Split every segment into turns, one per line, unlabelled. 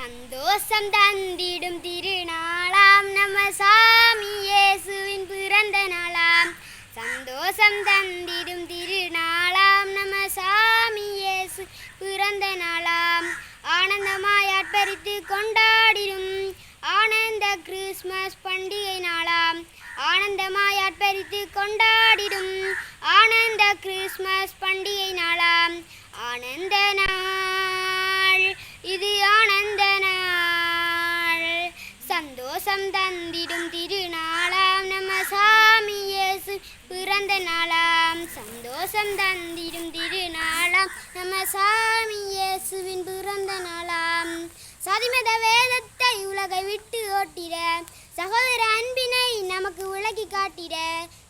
சந்தோஷம் தந்திடும் திருநாளாம். நம்ம சாமி இயேசுவின் பிறந்த நாளாம். சந்தோஷம் தந்திடும் திருநாளாம். நம்ம சாமி இயேசு பிறந்த நாளாம். ஆனந்தமாய் ஆட்பரித்து கொண்டாடிடும் ஆனந்த கிறிஸ்மஸ் பண்டிகை நாளாம். ஆனந்தமாய் ஆட்பரித்து கொண்டாடிடும் ஆனந்த கிறிஸ்மஸ் பண்டிகை நாளாம். ஆனந்த வந்திடும் திருநாளாம். நம்ம சாமி இயேசு பிறந்த நாளாம். சந்தோஷம் தந்திடும் திருநாளாம். நம்ம சாமி இயேசுவின் பிறந்த நாளாம். சதிமத வேதத்தை உலகை விட்டு ஓட்டிட. சகோதர அன்பினை நமக்கு விளக்கி காட்டிட.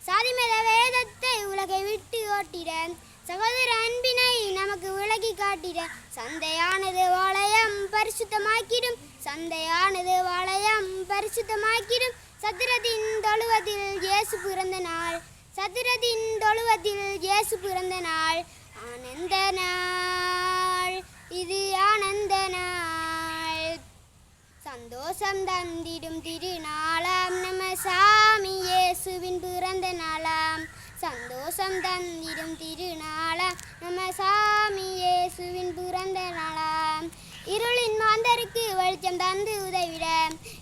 சாதிமத வேதத்தை உலகை விட்டு ஓட்டிட. சகோதர அன்பினை நமக்கு விலகி காட்டிட. சந்தையானது வாழையம் பரிசுத்தமாக்கிடும். சந்தையானது வாழையம் பரிசுத்தமாக்கிடும். சதுரதின் தொழுவதில் இயேசு பிறந்த நாள். சதுரதின் தொழுவதில் இயேசு பிறந்த நாள். ஆனந்த நாள். இது ஆனந்த நாள். சந்தோஷம் தந்திடும் திருநாளாம். நம்ம சாமி இயேசுவின் பிறந்த நாளாம். சந்தோஷம் தந்திடும் திருநாளாம். நம்ம சாமி இயேசுவின் பிறந்த நாளாம். இருளின் மாந்தருக்கு வெளிச்சம் தந்து உதவிட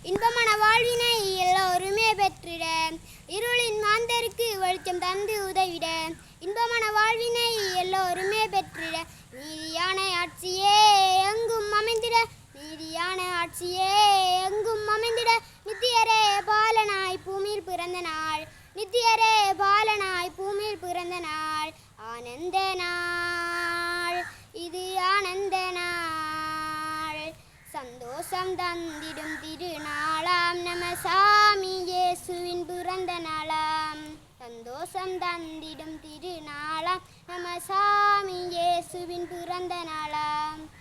இன்பமான வாழ்வினை எல்லோருமே பெற்றிட. இருளின் மாந்தருக்கு வெளிச்சம் தந்து உதவிட. இன்பமான வாழ்வினை எல்லோருமே பெற்றிட. நீதியான ஆட்சியே எங்கும் அமைந்திட. நீதியான ஆட்சியே எங்கும் அமைந்திட. நித்தியரே பாலனாய் பூமியில் பிறந்த நாள். நித்தியரே சுவாசம் தந்திடும் திருநாளாம். நம சாமி இயேசுவின் பிறந்த நாளாம். சந்தோஷம் தந்திடும் திருநாளாம். நம சாமி இயேசுவின் பிறந்த நாளாம்.